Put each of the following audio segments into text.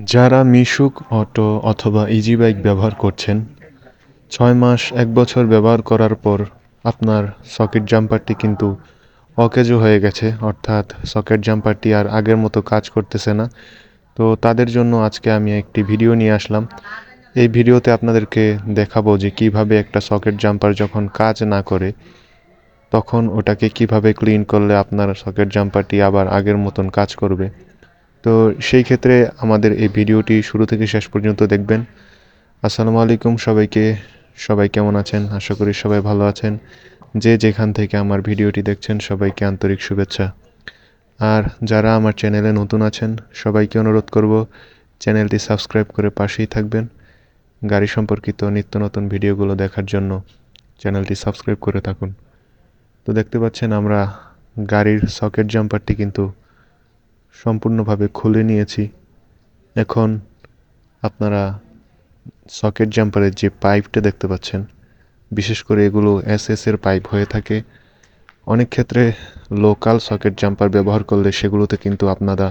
যারা মিশুক, অটো অথবা easy bike ব্যবহার করছেন, ছয় মাস, এক বছর ব্যবহার করার পর আপনার সকেট জাম্পারটি কিন্তু অকেজো হয়ে গেছে, অর্থাৎ সকেট জাম্পারটি আর আগের মতো কাজ করতেছে না। তো তাদের জন্য আজকে আমি একটি ভিডিও নিয়ে আসলাম। এই ভিডিওতে আপনাদেরকে দেখাবো যে কীভাবে একটা সকেট জাম্পার যখন কাজ না করে, তখন ওটাকে কীভাবে ক্লিন করলে আপনার সকেট জাম্পারটি আবার আগের মতন কাজ করবে। তো সেই ক্ষেত্রে আমাদের এই ভিডিওটি শুরু থেকে শেষ পর্যন্ত দেখবেন। আসসালামু আলাইকুম সবাইকে। সবাই কেমন আছেন? আশা করি সবাই ভালো আছেন। যে যেখান থেকে আমার ভিডিওটি দেখছেন, সবাইকে আন্তরিক শুভেচ্ছা। আর যারা আমার চ্যানেলে নতুন আছেন, সবাইকে অনুরোধ করব চ্যানেলটি সাবস্ক্রাইব করে পাশেই থাকবেন গাড়ি সম্পর্কিত নিত্য নতুন ভিডিওগুলো দেখার জন্য। চ্যানেলটি সাবস্ক্রাইব করে থাকুন। তো দেখতে পাচ্ছেন আমরা গাড়ির সকেট জাম্পারটি কিন্তু সম্পূর্ণভাবে খুলে নিয়েছি। এখন আপনারা সকেট জাম্পারের যে পাইপটা দেখতে পাচ্ছেন, বিশেষ করে এগুলো এস এর পাইপ হয়ে থাকে। অনেক ক্ষেত্রে লোকাল সকেট জাম্পার ব্যবহার করলে সেগুলোতে কিন্তু আপনারা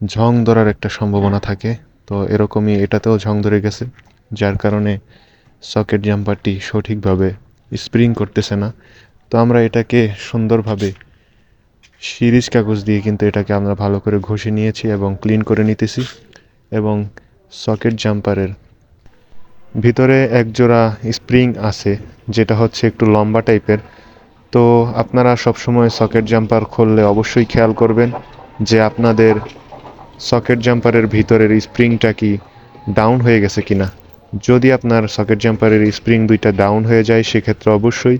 ঝং ধরার একটা সম্ভাবনা থাকে। তো এরকমই এটাতেও ঝং ধরে গেছে, যার কারণে সকেট জাম্পারটি সঠিকভাবে স্প্রিং করতেছে না। তো আমরা এটাকে সুন্দরভাবে সিরিজ কাগজ দিয়ে কিন্তু এটাকে আমরা ভালো করে ঘষে নিয়েছি এবং ক্লিন করে নিতেছি এবং সকেট জাম্পারের ভিতরে এক জোড়া স্প্রিং আছে, যেটা হচ্ছে একটু লম্বা টাইপের তো আপনারা সবসময় সকেট জাম্পার খুললে অবশ্যই খেয়াল করবেন যে আপনাদের সকেট জাম্পারের ভিতরের স্প্রিংটা কি ডাউন হয়ে গেছে কিনা। যদি আপনার সকেট জাম্পারের স্প্রিং দুইটা ডাউন হয়ে যায়, সেক্ষেত্রে অবশ্যই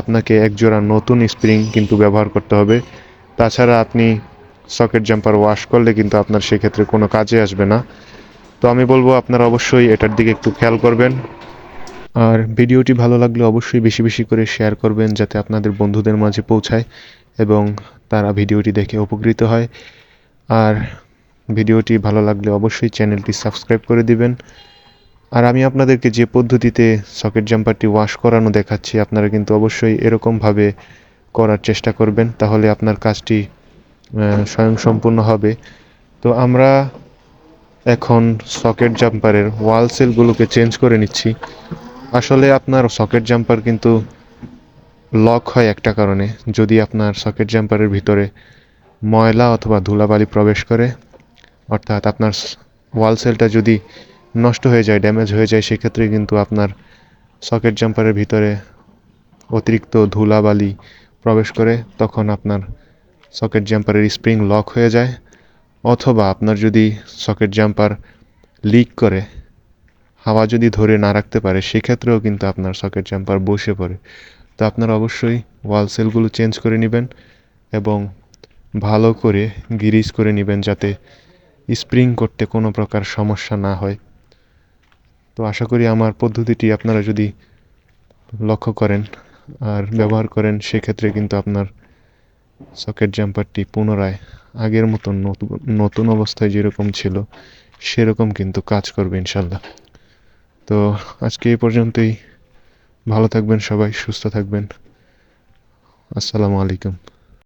আপনাকে এক জোড়া নতুন স্প্রিং কিন্তু ব্যবহার করতে হবে। তাছাড়া আপনি সকেট জাম্পার ওয়াশ করলে কিন্তু আপনার সেক্ষেত্রে কোনো কাজে আসবে না। তো আমি বলব আপনারা অবশ্যই এটার দিকে একটু খেয়াল করবেন। আর ভিডিওটি ভালো লাগলে অবশ্যই বেশি বেশি করে শেয়ার করবেন যাতে আপনাদের বন্ধুদের মাঝে পৌঁছায় এবং তারা ভিডিওটি দেখে উপকৃত হয়। আর ভিডিওটি ভালো লাগলে অবশ্যই চ্যানেলটি সাবস্ক্রাইব করে দিবেন। আর আমি আপনাদেরকে যে পদ্ধতিতে সকেট জাম্পারটি ওয়াশ করানো দেখাচ্ছি, আপনারা কিন্তু অবশ্যই এরকমভাবে করার চেষ্টা করবেন, তাহলে আপনার কাজটি স্বয়ংসম্পূর্ণ হবে। তো আমরা এখন সকেট জাম্পারের ওয়াল সেলগুলোকে চেঞ্জ করে নিচ্ছি। আসলে আপনার সকেট জাম্পার কিন্তু লক হয় একটা কারণে। যদি আপনার সকেট জাম্পারের ভিতরে ময়লা অথবা ধুলাবালি প্রবেশ করে, অর্থাৎ আপনার ওয়াল সেলটা যদি নষ্ট হয়ে যায়, ড্যামেজ হয়ে যায়, সেক্ষেত্রে কিন্তু আপনার সকেট জাম্পারের ভিতরে অতিরিক্ত ধুলাবালি প্রবেশ করে তখন আপনার সকেট জাম্পারের স্প্রিং লক হয়ে যায়, অথবা আপনার যদি সকেট জাম্পার লিক করে, হাওয়া যদি ধরে না রাখতে পারে, সেক্ষেত্রেও কিন্তু আপনার সকেট জাম্পার বসে পড়ে। তো আপনারা অবশ্যই ওয়াল সেলগুলো চেঞ্জ করে নেবেন এবং ভালো করে গিরিজ করে নেবেন যাতে স্প্রিং করতে কোনো প্রকার সমস্যা না হয়। তো আশা করি আমার পদ্ধতিটি আপনারা যদি লক্ষ্য করেন আর ব্যবহার করেন, সেক্ষেত্রে কিন্তু আপনার সকেট জাম্পারটি পুনরায় আগের মতো নতুন অবস্থায় যেরকম ছিল, সেরকম কিন্তু কাজ করবে ইনশাল্লাহ তো আজকে এই পর্যন্তই। ভালো থাকবেন সবাই, সুস্থ থাকবেন। আসসালামু আলাইকুম।